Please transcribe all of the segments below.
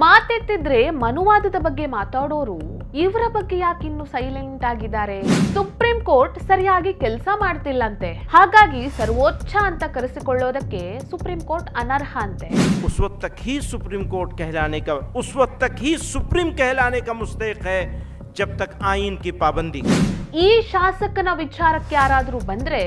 ಮಾತೆತ್ತಿದ್ರೆ ಮನುವಾದದ ಬಗ್ಗೆ ಮಾತಾಡೋರು ಇವರ ಬಗ್ಗೆ ಯಾಕೆ ಇನ್ನು ಸೈಲೆಂಟ್ ಆಗಿದ್ದಾರೆ ಸುಪ್ರೀಂ ಕೋರ್ಟ್ ಸರಿಯಾಗಿ ಕೆಲಸ ಮಾಡ್ತಿಲ್ಲಂತೆ ಹಾಗಾಗಿ ಸರ್ವೋಚ್ಚ ಅಂತ ಕರೆಸಿಕೊಳ್ಳೋದಕ್ಕೆ ಸುಪ್ರೀಂ ಕೋರ್ಟ್ ಅನರ್ಹ ಅಂತೆ उस वक्त तक ही सुप्रीम कोर्ट कहलाने का उस वक्त तक ही सुप्रीम कहलाने का मुस्तक है जब तक आइन की पाबंदी करे। ಈ ಶಾಸಕನ ವಿಚಾರಕ್ಕೆ ಯಾರಾದ್ರೂ ಬಂದ್ರೆ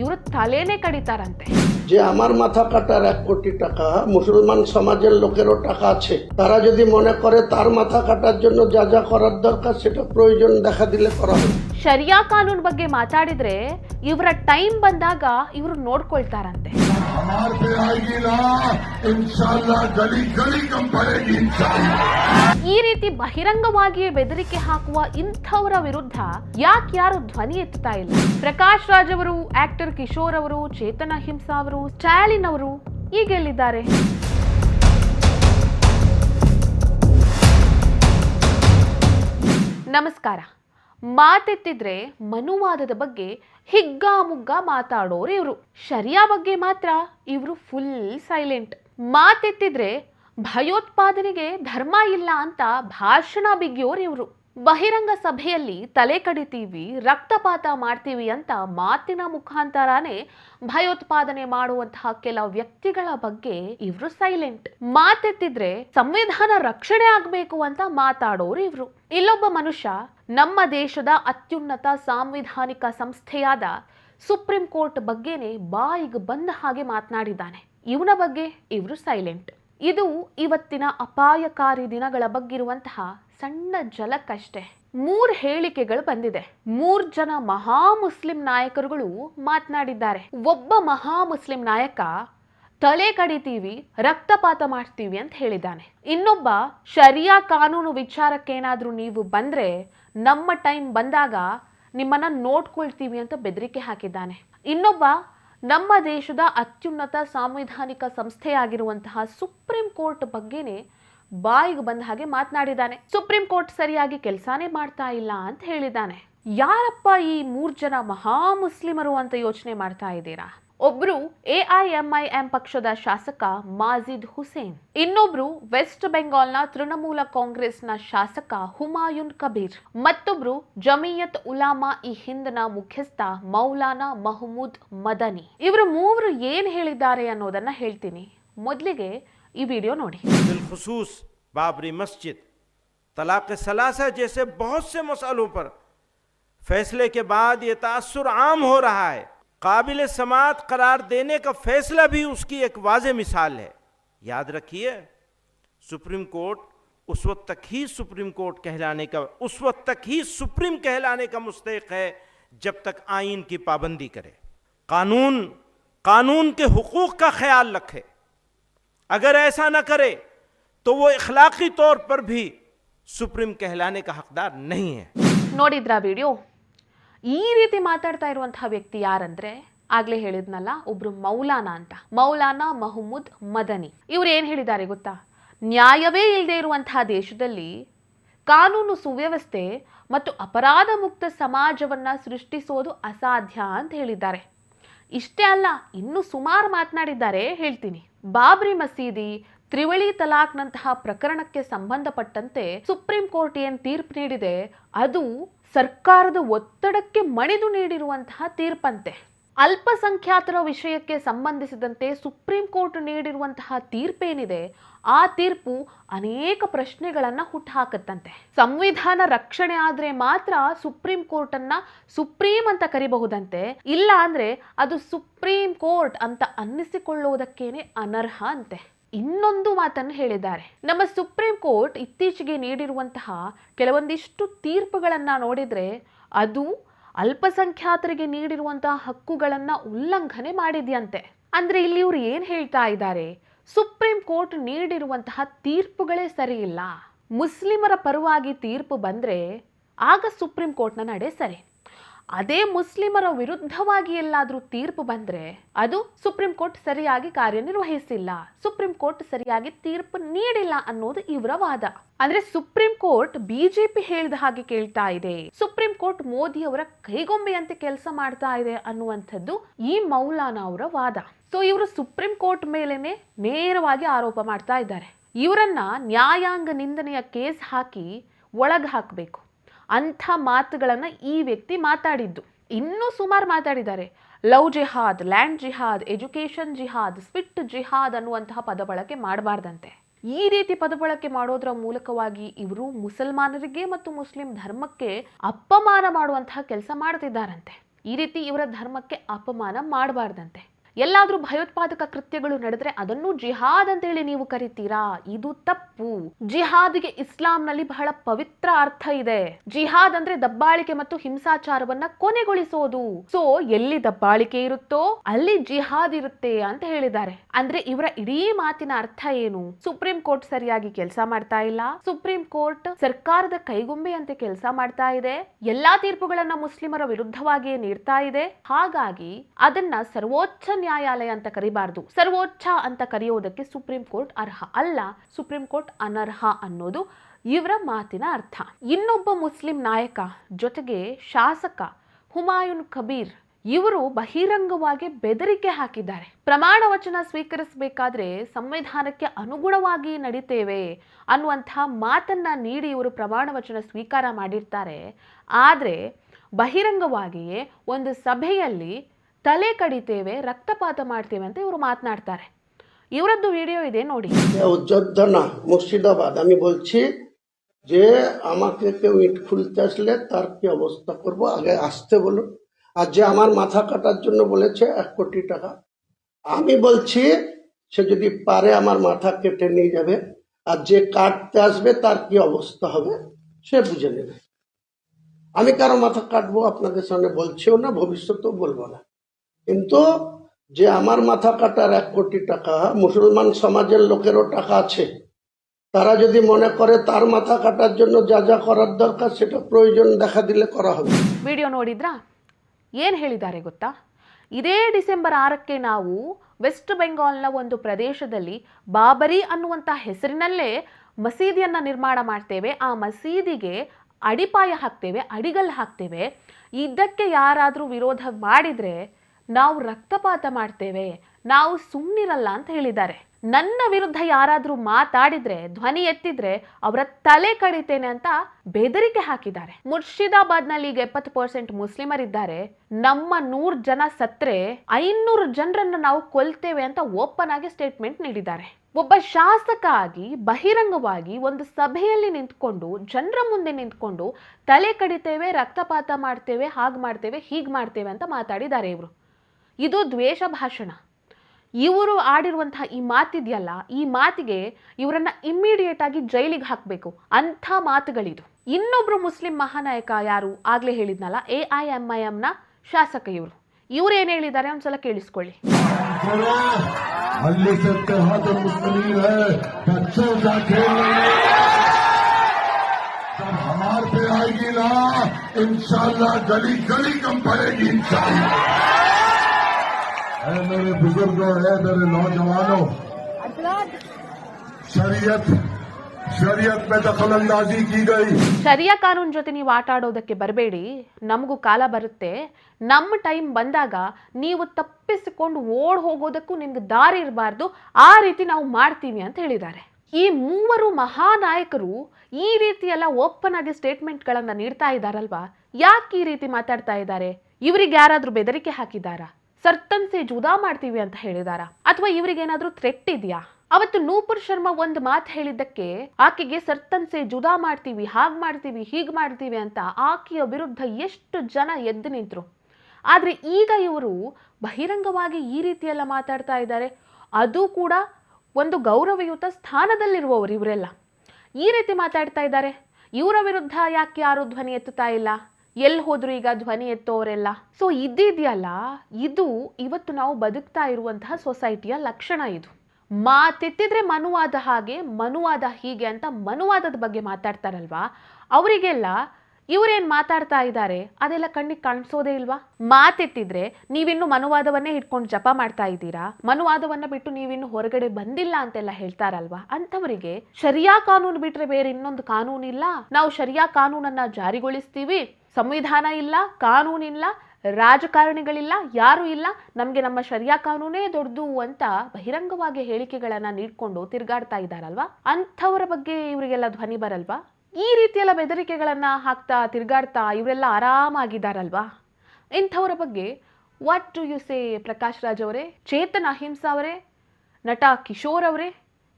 ಇವರು ತಲೆನೇ ಕಡಿತಾರಂತೆ যে আমার মাথা কাটার এক কোটি টাকা, মুসলমান সমাজের লোকেরও টাকা আছে। তারা যদি মনে করে তার মাথা কাটার জন্য যা যা করার দরকার, সেটা প্রয়োজন দেখা দিলে করা হবে। ಶರಿಯಾ ಕಾನೂನು ಬಗ್ಗೆ ಮಾತಾಡಿದ್ರೆ ಇವರ ಟೈಮ್ ಬಂದಾಗ ಇವರು ನೋಡ್ಕೊಳ್ತಾರಂತೆ. ಈ ರೀತಿ ಬಹಿರಂಗವಾಗಿಯೇ ಬೆದರಿಕೆ ಹಾಕುವ ಇಂಥವರ ವಿರುದ್ಧ ಯಾಕೆ ಯಾರು ಧ್ವನಿ ಎತ್ತಾ ಇಲ್ಲ? ಪ್ರಕಾಶ್ ರಾಜ್ ಅವರು, ಆಕ್ಟರ್ ಕಿಶೋರ್ ಅವರು, ಚೇತನ ಹಿಂಸಾ ಅವರು, ಸ್ಟಾಲಿನ್ ಅವರು ಈಗೆಲ್ಲಿದ್ದಾರೆ ನಮಸ್ಕಾರ. ಮಾತೆತ್ತಿದ್ರೆ ಮನುವಾದದ ಬಗ್ಗೆ ಹಿಗ್ಗಾಮುಗ್ಗಾ ಮಾತಾಡೋರು ಇವರು. ಶರಿಯಾ ಬಗ್ಗೆ ಮಾತ್ರ ಇವರು ಫುಲ್ ಸೈಲೆಂಟ್ ಮಾತೆತ್ತಿದ್ರೆ ಭಯೋತ್ಪಾದನೆಗೆ ಧರ್ಮ ಇಲ್ಲ ಅಂತ ಭಾಷಣ ಬಿಗಿಯೋರು ಇವರು. ಬಹಿರಂಗ ಸಭೆಯಲ್ಲಿ ತಲೆ ಕಡಿತೀವಿ, ರಕ್ತಪಾತ ಮಾಡ್ತೀವಿ ಅಂತ ಮಾತಿನ ಮುಖಾಂತರನೇ ಭಯೋತ್ಪಾದನೆ ಮಾಡುವಂತಹ ಕೆಲ ವ್ಯಕ್ತಿಗಳ ಬಗ್ಗೆ ಇವರು ಸೈಲೆಂಟ್ ಮಾತೆತ್ತಿದ್ರೆ ಸಂವಿಧಾನ ರಕ್ಷಣೆ ಆಗ್ಬೇಕು ಅಂತ ಮಾತಾಡೋರು ಇವರು. ಇಲ್ಲೊಬ್ಬ ಮನುಷ್ಯ ನಮ್ಮ ದೇಶದ ಅತ್ಯುನ್ನತ ಸಾಂವಿಧಾನಿಕ ಸಂಸ್ಥೆಯಾದ ಸುಪ್ರೀಂ ಕೋರ್ಟ್ ಬಗ್ಗೆನೇ ಬಾಯಿಗೆ ಬಂದ ಹಾಗೆ ಮಾತನಾಡಿದ್ದಾನೆ. ಇವನ ಬಗ್ಗೆ ಇವರು ಸೈಲೆಂಟ್ ಇದು ಇವತ್ತಿನ ಅಪಾಯಕಾರಿ ದಿನಗಳ ಬಗ್ಗಿರುವಂತಹ ಸಣ್ಣ ಜಲಕ್ಕಷ್ಟೇ ಮೂರ್ ಹೇಳಿಕೆಗಳು ಬಂದಿದೆ. ಮೂರ್ ಜನ ಮಹಾ ಮುಸ್ಲಿಂ ನಾಯಕರುಗಳು ಮಾತನಾಡಿದ್ದಾರೆ. ಒಬ್ಬ ಮಹಾ ಮುಸ್ಲಿಂ ನಾಯಕ, ತಲೆ ಕಡಿತೀವಿ, ರಕ್ತಪಾತ ಮಾಡ್ತೀವಿ ಅಂತ ಹೇಳಿದ್ದಾನೆ. ಇನ್ನೊಬ್ಬ, ಶರಿಯಾ ಕಾನೂನು ವಿಚಾರಕ್ಕೇನಾದ್ರೂ ನೀವು ಬಂದ್ರೆ, ನಮ್ಮ ಟೈಮ್ ಬಂದಾಗ ನಿಮ್ಮನ್ನ ನೋಡ್ಕೊಳ್ತೀವಿ ಅಂತ ಬೆದರಿಕೆ ಹಾಕಿದ್ದಾನೆ. ಇನ್ನೊಬ್ಬ, ನಮ್ಮ ದೇಶದ ಅತ್ಯುನ್ನತ ಸಾಂವಿಧಾನಿಕ ಸಂಸ್ಥೆಯಾಗಿರುವಂತಹ ಸುಪ್ರೀಂ ಕೋರ್ಟ್ ಬಗ್ಗೆನೇ ಬಾಯಿಗೆ ಬಂದ ಹಾಗೆ ಮಾತನಾಡಿದ್ದಾನೆ. ಸುಪ್ರೀಂ ಕೋರ್ಟ್ ಸರಿಯಾಗಿ ಕೆಲಸನೇ ಮಾಡ್ತಾ ಇಲ್ಲ ಅಂತ ಹೇಳಿದ್ದಾನೆ. ಯಾರಪ್ಪ ಈ ಮೂರ್ ಜನ ಮಹಾ ಮುಸ್ಲಿಮರು ಅಂತ ಯೋಚನೆ ಮಾಡ್ತಾ ಇದ್ದೀರಾ? ಒಬ್ರು ಎಐಎಂಐಎಂ ಪಕ್ಷದ ಶಾಸಕ ಮಾಜಿದ್ ಹುಸೇನ್. ಇನ್ನೊಬ್ರು ವೆಸ್ಟ್ ಬೆಂಗಾಲ್ನ ತೃಣಮೂಲ ಕಾಂಗ್ರೆಸ್ನ ಶಾಸಕ ಹುಮಾಯುನ್ ಕಬೀರ್. ಮತ್ತೊಬ್ರು ಜಮೀಯತ್ ಉಲಾಮಾ ಈ ಹಿಂದ್ನ ಮುಖ್ಯಸ್ಥ ಮೌಲಾನಾ ಮಹಮೂದ್ ಮದನಿ. ಇವರು ಮೂವರು ಏನ್ ಹೇಳಿದ್ದಾರೆ ಅನ್ನೋದನ್ನ ಹೇಳ್ತೀನಿ. ಮೊದಲಿಗೆ ಈ ವಿಡಿಯೋ ನೋಡಿ. بالخصوص بابری مسجد طلاق ثلاثہ جیسے بہت سے مسئلوں پر فیصلے کے بعد یہ تاثر عام ہو رہا ہے قابل سماعت قرار دینے کا فیصلہ بھی اس کی ایک واضح مثال ہے یاد رکھیے سپریم کورٹ اس وقت تک ہی سپریم کورٹ کہلانے کا اس وقت تک ہی سپریم کہلانے کا مستحق ہے جب تک آئین کی پابندی کرے قانون قانون کے حقوق کا خیال رکھے अगर ऐसा न करे तो वो इखलाकी तौर पर भी सुप्रीम कहलाने का हकदार नहीं है ನೋಡಿದ್ರಾ ವಿಡಿಯೋ ಈ ರೀತಿ ಮಾತಾಡ್ತಾ ಇರುವಂತಹ ವ್ಯಕ್ತಿ ಯಾರಂದ್ರೆ ಆಗ್ಲೇ ಹೇಳಿದ್ನಲ್ಲ ಒಬ್ರು ಮೌಲಾನಾ ಅಂತ ಮೌಲಾನಾ ಮಹಮೂದ್ ಮದನಿ ಇವ್ರು ಏನ್ ಹೇಳಿದ್ದಾರೆ ಗೊತ್ತಾ ನ್ಯಾಯವೇ ಇಲ್ಲದೆ ಇರುವಂತಹ ದೇಶದಲ್ಲಿ ಕಾನೂನು ಸುವ್ಯವಸ್ಥೆ ಮತ್ತು ಅಪರಾಧ ಮುಕ್ತ ಸಮಾಜವನ್ನ ಸೃಷ್ಟಿಸೋದು ಅಸಾಧ್ಯ ಅಂತ ಹೇಳಿದ್ದಾರೆ ಇಷ್ಟೇ ಅಲ್ಲ ಇನ್ನು ಸುಮಾರು ಮಾತನಾಡಿದ್ದಾರೆ ಹೇಳ್ತೀನಿ ಬಾಬ್ರಿ ಮಸೀದಿ ತ್ರಿವಳಿ ತಲಾಖ್ನಂತಹ ಪ್ರಕರಣಕ್ಕೆ ಸಂಬಂಧಪಟ್ಟಂತೆ ಸುಪ್ರೀಂ ಕೋರ್ಟ್ ಏನ್ ತೀರ್ಪು ನೀಡಿದೆ, ಅದು ಸರ್ಕಾರದ ಒತ್ತಡಕ್ಕೆ ಮಣಿದು ನೀಡಿರುವಂತಹ ತೀರ್ಪಂತೆ. ಅಲ್ಪಸಂಖ್ಯಾತರ ವಿಷಯಕ್ಕೆ ಸಂಬಂಧಿಸಿದಂತೆ ಸುಪ್ರೀಂ ಕೋರ್ಟ್ ನೀಡಿರುವಂತಹ ತೀರ್ಪೇನಿದೆ ಆ ತೀರ್ಪು ಅನೇಕ ಪ್ರಶ್ನೆಗಳನ್ನ ಹುಟ್ಟುಹಾಕತ್ತಂತೆ ಸಂವಿಧಾನ ರಕ್ಷಣೆ ಆದ್ರೆ ಮಾತ್ರ ಸುಪ್ರೀಂ ಕೋರ್ಟ್ ಅನ್ನ ಸುಪ್ರೀಂ ಅಂತ ಕರಿಬಹುದಂತೆ. ಇಲ್ಲ ಅಂದ್ರೆ ಅದು ಸುಪ್ರೀಂ ಕೋರ್ಟ್ ಅಂತ ಅನ್ನಿಸಿಕೊಳ್ಳುವುದಕ್ಕೇನೆ ಅನರ್ಹ ಅಂತೆ. ಇನ್ನೊಂದು ಮಾತನ್ನು ಹೇಳಿದ್ದಾರೆ. ನಮ್ಮ ಸುಪ್ರೀಂ ಕೋರ್ಟ್ ಇತ್ತೀಚೆಗೆ ನೀಡಿರುವಂತಹ ಕೆಲವೊಂದಿಷ್ಟು ತೀರ್ಪುಗಳನ್ನ ನೋಡಿದ್ರೆ ಅದು ಅಲ್ಪಸಂಖ್ಯಾತರಿಗೆ ನೀಡಿರುವಂತಹ ಹಕ್ಕುಗಳನ್ನ ಉಲ್ಲಂಘನೆ ಮಾಡಿದೆಯಂತೆ. ಅಂದ್ರೆ ಇಲ್ಲಿ ಇವರು ಏನ್ ಹೇಳ್ತಾ ಇದ್ದಾರೆ? ಸುಪ್ರೀಂ ಕೋರ್ಟ್ ನೀಡಿರುವಂತಹ ತೀರ್ಪುಗಳೇ ಸರಿಯಿಲ್ಲ. ಮುಸ್ಲಿಮರ ಪರವಾಗಿ ತೀರ್ಪು ಬಂದರೆ ಆಗ ಸುಪ್ರೀಂ ಕೋರ್ಟ್ನ ನಡೆ ಸರಿ. ಅದೇ ಮುಸ್ಲಿಮರ ವಿರುದ್ಧವಾಗಿ ಎಲ್ಲಾದರೂ ತೀರ್ಪು ಬಂದರೆ ಅದು ಸುಪ್ರೀಂ ಕೋರ್ಟ್ ಸರಿಯಾಗಿ ಕಾರ್ಯನಿರ್ವಹಿಸಿಲ್ಲ. ಸುಪ್ರೀಂ ಕೋರ್ಟ್ ಸರಿಯಾಗಿ ತೀರ್ಪು ನೀಡಿಲ್ಲ ಅನ್ನೋದು ಇವರ ವಾದ. ಅಂದ್ರೆ ಸುಪ್ರೀಂ ಕೋರ್ಟ್ ಬಿಜೆಪಿ ಹೇಳಿದ ಹಾಗೆ ಕೇಳ್ತಾ ಇದೆ. ಸುಪ್ರೀಂ ಕೋರ್ಟ್ ಮೋದಿ ಅವರ ಕೈಗೊಂಬೆಯಂತೆ ಕೆಲಸ ಮಾಡ್ತಾ ಇದೆ ಅನ್ನುವಂಥದ್ದು ಈ ಮೌಲಾನಾ ಅವರ ವಾದ. ಸೊ ಇವರು ಸುಪ್ರೀಂ ಕೋರ್ಟ್ ಮೇಲೇ ನೇರವಾಗಿ ಆರೋಪ ಮಾಡ್ತಾ ಇದ್ದಾರೆ. ಇವರನ್ನ ನ್ಯಾಯಾಂಗ ನಿಂದನೆಯ ಕೇಸ್ ಹಾಕಿ ಒಳಗೆ ಹಾಕಬೇಕು. ಅಂಥ ಮಾತುಗಳನ್ನು ಈ ವ್ಯಕ್ತಿ ಮಾತಾಡಿದ್ದು. ಇನ್ನೂ ಸುಮಾರು ಮಾತಾಡಿದ್ದಾರೆ. ಲವ್ ಜಿಹಾದ್, ಲ್ಯಾಂಡ್ ಜಿಹಾದ್, ಎಜುಕೇಷನ್ ಜಿಹಾದ್, ಸ್ಪಿಟ್ ಜಿಹಾದ್ ಅನ್ನುವಂತಹ ಪದ ಬಳಕೆ ಮಾಡಬಾರ್ದಂತೆ. ಈ ರೀತಿ ಪದ ಬಳಕೆ ಮಾಡೋದ್ರ ಮೂಲಕವಾಗಿ ಇವರು ಮುಸಲ್ಮಾನರಿಗೆ ಮತ್ತು ಮುಸ್ಲಿಂ ಧರ್ಮಕ್ಕೆ ಅಪಮಾನ ಮಾಡುವಂತಹ ಕೆಲಸ ಮಾಡ್ತಿದ್ದಾರಂತೆ. ಈ ರೀತಿ ಇವರ ಧರ್ಮಕ್ಕೆ ಅಪಮಾನ ಮಾಡಬಾರ್ದಂತೆ. ಎಲ್ಲಾದ್ರೂ ಭಯೋತ್ಪಾದಕ ಕೃತ್ಯಗಳು ನಡೆದ್ರೆ ಅದನ್ನು ಜಿಹಾದ್ ಅಂತ ಹೇಳಿ ನೀವು ಕರಿತೀರಾ? ಇದು ತಪ್ಪು. ಜಿಹಾದ್ಗೆ ಇಸ್ಲಾಂನಲ್ಲಿ ಬಹಳ ಪವಿತ್ರ ಅರ್ಥ ಇದೆ. ಜಿಹಾದ್ ಅಂದ್ರೆ ದಬ್ಬಾಳಿಕೆ ಮತ್ತು ಹಿಂಸಾಚಾರವನ್ನ ಕೊನೆಗೊಳಿಸೋದು. ಸೊ ಎಲ್ಲಿ ದಬ್ಬಾಳಿಕೆ ಇರುತ್ತೋ ಅಲ್ಲಿ ಜಿಹಾದ್ ಇರುತ್ತೆ ಅಂತ ಹೇಳಿದ್ದಾರೆ. ಅಂದ್ರೆ ಇವರ ಇಡೀ ಮಾತಿನ ಅರ್ಥ ಏನು? ಸುಪ್ರೀಂ ಕೋರ್ಟ್ ಸರಿಯಾಗಿ ಕೆಲಸ ಮಾಡ್ತಾ ಇಲ್ಲ? ಸುಪ್ರೀಂ ಕೋರ್ಟ್ ಸರ್ಕಾರದ ಕೈಗೊಂಬೆಯಂತೆ ಕೆಲಸ ಮಾಡ್ತಾ ಇದೆ? ಎಲ್ಲಾ ತೀರ್ಪುಗಳನ್ನ ಮುಸ್ಲಿಮರ ವಿರುದ್ಧವಾಗಿಯೇ ನೀಡ್ತಾ ಇದೆ? ಹಾಗಾಗಿ ಅದನ್ನ ಸರ್ವೋಚ್ಚ ನ್ಯಾಯಾಲಯ ಅಂತ ಕರಿಬಾರ್ದು. ಸರ್ವೋಚ್ಚ ಅಂತ ಕರೆಯೋದಕ್ಕೆ ಸುಪ್ರೀಂ ಕೋರ್ಟ್ ಅರ್ಹ. ಅಲ್ಲ, ಸುಪ್ರೀಂ ಕೋರ್ಟ್ ಅನರ್ಹ ಅನ್ನೋದು ಇವರ ಮಾತಿನ ಅರ್ಥ. ಇನ್ನೊಬ್ಬ ಮುಸ್ಲಿಂ ನಾಯಕ ಜೊತೆಗೆ ಶಾಸಕ ಹುಮಾಯೂನ್ ಕಬೀರ್ ಇವರು ಬಹಿರಂಗವಾಗಿ ಬೆದರಿಕೆ ಹಾಕಿದ್ದಾರೆ. ಪ್ರಮಾಣ ವಚನ ಸ್ವೀಕರಿಸಬೇಕಾದ್ರೆ ಸಂವಿಧಾನಕ್ಕೆ ಅನುಗುಣವಾಗಿ ನಡಿತೇವೆ ಅನ್ನುವಂಥ ಮಾತನ್ನ ನೀಡಿ ಇವರು ಪ್ರಮಾಣ ವಚನ ಸ್ವೀಕಾರ ಮಾಡಿರ್ತಾರೆ. ಆದರೆ ಬಹಿರಂಗವಾಗಿಯೇ ಒಂದು ಸಭೆಯಲ್ಲಿ ತಲೆ ಕಡಿತೇವೆ, ರಕ್ತಪಾತ ಮಾಡ್ತೇವೆ ಅಂತ ಇವರು ಮಾತನಾಡ್ತಾರೆ. ಇವರದ್ದು ವಿಡಿಯೋ ಇದೆ ನೋಡಿ. অযোধ্যা মুর্শিদাবাদ আমি বলছি যে আমাকে কেউ ইট খুলতে আসলে তার কি অবস্থা করব আগে আসতে বলুন আর যে আমার মাথা কাটার জন্য বলেছে এক কোটি টাকা আমি বলছি সে যদি পারে আমার মাথা কেটে নিয়ে যাবে আর যে কাটতে আসবে তার কি অবস্থা হবে সে বুঝে নেবে আমি কারও মাথা কাটবো আপনাদের সামনে বলছিও না ভবিষ্যতেও বলব না কিন্তু যে আমার মাথা কাটার এক কোটি টাকা মুসলমান সমাজের লোকেরও টাকা আছে তারা যদি মনে করে তার মাথা কাটার জন্য যা যা করার দরকার সেটা প্রয়োজন দেখা দিলে করা হবে ವಿಡಿಯೋ ನೋಡಿದ್ರಾ ಏನು ಹೇಳಿದ್ದಾರೆ ಗೊತ್ತಾ ಇದೇ ಡಿಸೆಂಬರ್ ಆರಕ್ಕೆ ನಾವು ವೆಸ್ಟ್ ಬೆಂಗಾಲ್ನ ಒಂದು ಪ್ರದೇಶದಲ್ಲಿ ಬಾಬರಿ ಅನ್ನುವಂಥ ಹೆಸರಿನಲ್ಲೇ ಮಸೀದಿಯನ್ನು ನಿರ್ಮಾಣ ಮಾಡ್ತೇವೆ ಆ ಮಸೀದಿಗೆ ಅಡಿಪಾಯ ಹಾಕ್ತೇವೆ ಅಡಿಗಲ್ ಹಾಕ್ತೇವೆ ಇದಕ್ಕೆ ಯಾರಾದರೂ ವಿರೋಧ ಮಾಡಿದರೆ ನಾವು ರಕ್ತಪಾತ ಮಾಡ್ತೇವೆ, ನಾವು ಸುಮ್ಮನಿರಲ್ಲ ಅಂತ ಹೇಳಿದ್ದಾರೆ. ನನ್ನ ವಿರುದ್ಧ ಯಾರಾದರೂ ಮಾತಾಡಿದ್ರೆ, ಧ್ವನಿ ಎತ್ತಿದ್ರೆ ಅವರ ತಲೆ ಕಡಿತೇನೆ ಅಂತ ಬೆದರಿಕೆ ಹಾಕಿದ್ದಾರೆ. ಮುರ್ಷಿದಾಬಾದ್ನಲ್ಲಿ ಈಗ ಎಪ್ಪತ್ತು ಪರ್ಸೆಂಟ್ ಮುಸ್ಲಿಮರಿದ್ದಾರೆ. ನಮ್ಮ ನೂರು ಜನ ಸತ್ರೆ ಐನೂರು ಜನರನ್ನು ನಾವು ಕೊಲ್ತೇವೆ ಅಂತ ಓಪನ್ ಆಗಿ ಸ್ಟೇಟ್ಮೆಂಟ್ ನೀಡಿದ್ದಾರೆ. ಒಬ್ಬ ಶಾಸಕ ಆಗಿ, ಬಹಿರಂಗವಾಗಿ ಒಂದು ಸಭೆಯಲ್ಲಿ ನಿಂತ್ಕೊಂಡು, ಜನರ ಮುಂದೆ ನಿಂತ್ಕೊಂಡು ತಲೆ ಕಡಿತೇವೆ, ರಕ್ತಪಾತ ಮಾಡ್ತೇವೆ, ಹಾಗೆ ಮಾಡ್ತೇವೆ, ಹೀಗೆ ಮಾಡ್ತೇವೆ ಅಂತ ಮಾತಾಡಿದ್ದಾರೆ ಇವರು. ಇದು ದ್ವೇಷ ಭಾಷಣ ಇವರು ಆಡಿರುವಂತಹ ಈ ಮಾತಿದೆಯಲ್ಲ ಈ ಮಾತಿಗೆ ಇವರನ್ನ ಇಮ್ಮಿಡಿಯೇಟ್ ಆಗಿ ಜೈಲಿಗೆ ಹಾಕಬೇಕು ಅಂಥ ಮಾತುಗಳಿದು ಇನ್ನೊಬ್ರು ಮುಸ್ಲಿಂ ಮಹಾನಾಯಕ ಯಾರು ಆಗ್ಲೇ ಹೇಳಿದ್ನಲ್ಲ ಎ ಐ ಎಂ ಐ ಎಂನ ಶಾಸಕ ಇವರು ಇವ್ರು ಏನು ಹೇಳಿದ್ದಾರೆ ಒಂದ್ಸಲ ಕೇಳಿಸ್ಕೊಳ್ಳಿ करो हल्ले से त्योहार मुस्लिम है बच्चों का खेल नहीं है। जब हमार पे आएगी ना इंशाल्लाह गली गली कम पड़ेगी इंशाल्लाह है मेरे बुजुर्गों है मेरे नौजवानों शरीयत शरीयत में दखल अंदाजी की गई ಶರಿಯಾ ಕಾನೂನು ಜೊತೆ ನೀವು ಆಟ ಆಡೋದಕ್ಕೆ ಬರಬೇಡಿ ನಮಗೂ ಕಾಲ ಬರುತ್ತೆ ನಮ್ಮ ಟೈಮ್ ಬಂದಾಗ ನೀವು ತಪ್ಪಿಸಿಕೊಂಡು ಓಡ್ ಹೋಗೋದಕ್ಕೂ ನಿಮ್ಗೆ ದಾರಿ ಇರಬಾರ್ದು ಆ ರೀತಿ ನಾವು ಮಾಡ್ತೀವಿ ಅಂತ ಹೇಳಿದ್ದಾರೆ ಈ ಮೂವರು ಮಹಾನಾಯಕರು ಈ ರೀತಿ ಎಲ್ಲ ಓಪನ್ ಆಗಿ ಸ್ಟೇಟ್ಮೆಂಟ್ಗಳನ್ನು ನೀಡ್ತಾ ಇದ್ದಾರಲ್ವಾ ಯಾಕೆ ಈ ರೀತಿ ಮಾತಾಡ್ತಾ ಇದ್ದಾರೆ ಇವರಿಗೆ ಯಾರಾದ್ರೂ ಬೆದರಿಕೆ ಹಾಕಿದ್ದಾರಾ ಸರ್ತನ್ಸೆ ಜುದಾ ಮಾಡ್ತೀವಿ ಅಂತ ಹೇಳಿದಾರಾ. ಅಥವಾ ಇವರಿಗೇನಾದ್ರೂ ಥ್ರೆಟ್ ಇದೆಯಾ? ಅವತ್ತು ನೂಪುರ್ ಶರ್ಮಾ ಒಂದು ಮಾತು ಹೇಳಿದ್ದಕ್ಕೆ ಆಕೆಗೆ ಸರ್ತನ್ಸೆ ಜುದಾ ಮಾಡ್ತೀವಿ, ಹಾಗ್ ಮಾಡ್ತೀವಿ, ಹೀಗ್ ಮಾಡ್ತೀವಿ ಅಂತ ಆಕೆಯ ವಿರುದ್ಧ ಎಷ್ಟು ಜನ ಎದ್ದು ನಿಂತರು. ಆದ್ರೆ ಈಗ ಇವರು ಬಹಿರಂಗವಾಗಿ ಈ ರೀತಿಯೆಲ್ಲ ಮಾತಾಡ್ತಾ ಇದ್ದಾರೆ. ಅದು ಕೂಡ ಒಂದು ಗೌರವಯುತ ಸ್ಥಾನದಲ್ಲಿರುವವರು ಇವರೆಲ್ಲ. ಈ ರೀತಿ ಮಾತಾಡ್ತಾ ಇದ್ದಾರೆ. ಇವರ ವಿರುದ್ಧ ಯಾಕೆ ಯಾರು ಧ್ವನಿ ಎತ್ತುತ್ತಾ ಇಲ್ಲ? ಎಲ್ಲಿ ಹೋದ್ರು ಈಗ ಧ್ವನಿ ಎತ್ತೋರೆಲ್ಲ? ಸೊ ಇದಿದೆಯಲ್ಲ ಇದು ಇವತ್ತು ನಾವು ಬದುಕ್ತಾ ಇರುವಂತಹ ಸೊಸೈಟಿಯ ಲಕ್ಷಣ ಇದು. ಮಾತೆತ್ತಿದ್ರೆ ಮನುವಾದ ಹಾಗೆ, ಮನುವಾದ ಹೀಗೆ ಅಂತ ಮನುವಾದದ ಬಗ್ಗೆ ಮಾತಾಡ್ತಾರಲ್ವಾ? ಅವರಿಗೆಲ್ಲ ಇವರೇನು ಮಾತಾಡ್ತಾ ಇದ್ದಾರೆ? ಅದೆಲ್ಲ ಕಣ್ಣಿಗೆ ಕಾಣಿಸೋದೇ ಇಲ್ವಾ? ಮಾತೆತ್ತಿದ್ರೆ ನೀವಿನ್ನು ಮನುವಾದವನ್ನೇ ಇಟ್ಕೊಂಡು ಜಪ ಮಾಡ್ತಾ ಇದ್ದೀರಾ? ಮನುವಾದವನ್ನ ಬಿಟ್ಟು ನೀವಿನ್ನು ಹೊರಗಡೆ ಬಂದಿಲ್ಲ ಅಂತೆಲ್ಲ ಹೇಳ್ತಾರಲ್ವಾ? ಅಂಥವರಿಗೆ ಶರಿಯಾ ಕಾನೂನು ಬಿಟ್ರೆ ಬೇರೆ ಇನ್ನೊಂದು ಕಾನೂನಿಲ್ಲ? ನಾವು ಶರಿಯಾ ಕಾನೂನನ್ನ ಜಾರಿಗೊಳಿಸ್ತೀವಿ ಸಂವಿಧಾನ ಇಲ್ಲ ಕಾನೂನಿಲ್ಲ ರಾಜಕಾರಣಿಗಳಿಲ್ಲ, ಯಾರೂ ಇಲ್ಲ, ನಮಗೆ ನಮ್ಮ ಶರಿಯಾ ಕಾನೂನೇ ದೊಡ್ಡದು ಅಂತ ಬಹಿರಂಗವಾಗಿ ಹೇಳಿಕೆಗಳನ್ನು ನೀಡ್ಕೊಂಡು ತಿರುಗಾಡ್ತಾ ಇದ್ದಾರಲ್ವಾ? ಅಂಥವರ ಬಗ್ಗೆ ಇವರಿಗೆಲ್ಲ ಧ್ವನಿ ಬರಲ್ವಾ? ಈ ರೀತಿಯೆಲ್ಲ ಬೆದರಿಕೆಗಳನ್ನು ಹಾಕ್ತಾ ತಿರುಗಾಡ್ತಾ ಇವರೆಲ್ಲ ಆರಾಮಾಗಿದ್ದಾರಲ್ವಾ? ಇಂಥವರ ಬಗ್ಗೆ what to you say Prakash Raj ಅವರೇ? ಚೇತನ್ ಅಹಿಂಸಾ ಅವರೇ? ನಟ ಕಿಶೋರ್ ಅವರೇ?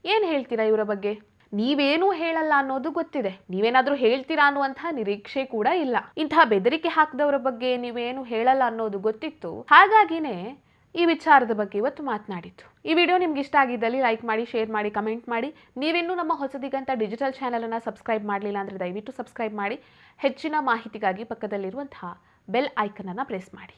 ಏನು ಹೇಳ್ತೀರಾ ಇವರ ಬಗ್ಗೆ? ನೀವೇನೂ ಹೇಳಲ್ಲ ಅನ್ನೋದು ಗೊತ್ತಿದೆ. ನೀವೇನಾದರೂ ಹೇಳ್ತೀರಾ ಅನ್ನುವಂತಹ ನಿರೀಕ್ಷೆ ಕೂಡ ಇಲ್ಲ. ಇಂತಹ ಬೆದರಿಕೆ ಹಾಕಿದವರ ಬಗ್ಗೆ ನೀವೇನು ಹೇಳಲ್ಲ ಅನ್ನೋದು ಗೊತ್ತಿತ್ತು. ಹಾಗಾಗಿನೇ ಈ ವಿಚಾರದ ಬಗ್ಗೆ ಇವತ್ತು ಮಾತನಾಡಿತ್ತು ಈ ವಿಡಿಯೋ ನಿಮ್ಗೆ ಇಷ್ಟ ಆಗಿದ್ದಲ್ಲಿ ಲೈಕ್ ಮಾಡಿ, ಶೇರ್ ಮಾಡಿ, ಕಮೆಂಟ್ ಮಾಡಿ. ನೀವಿನ್ನೂ ನಮ್ಮ ಹೊಸದಿಗಂತ ಡಿಜಿಟಲ್ ಚಾನಲನ್ನು ಸಬ್ಸ್ಕ್ರೈಬ್ ಮಾಡಲಿಲ್ಲ ಅಂದರೆ ದಯವಿಟ್ಟು ಸಬ್ಸ್ಕ್ರೈಬ್ ಮಾಡಿ. ಹೆಚ್ಚಿನ ಮಾಹಿತಿಗಾಗಿ ಪಕ್ಕದಲ್ಲಿರುವಂತಹ ಬೆಲ್ ಐಕನನ್ನು ಪ್ರೆಸ್ ಮಾಡಿ.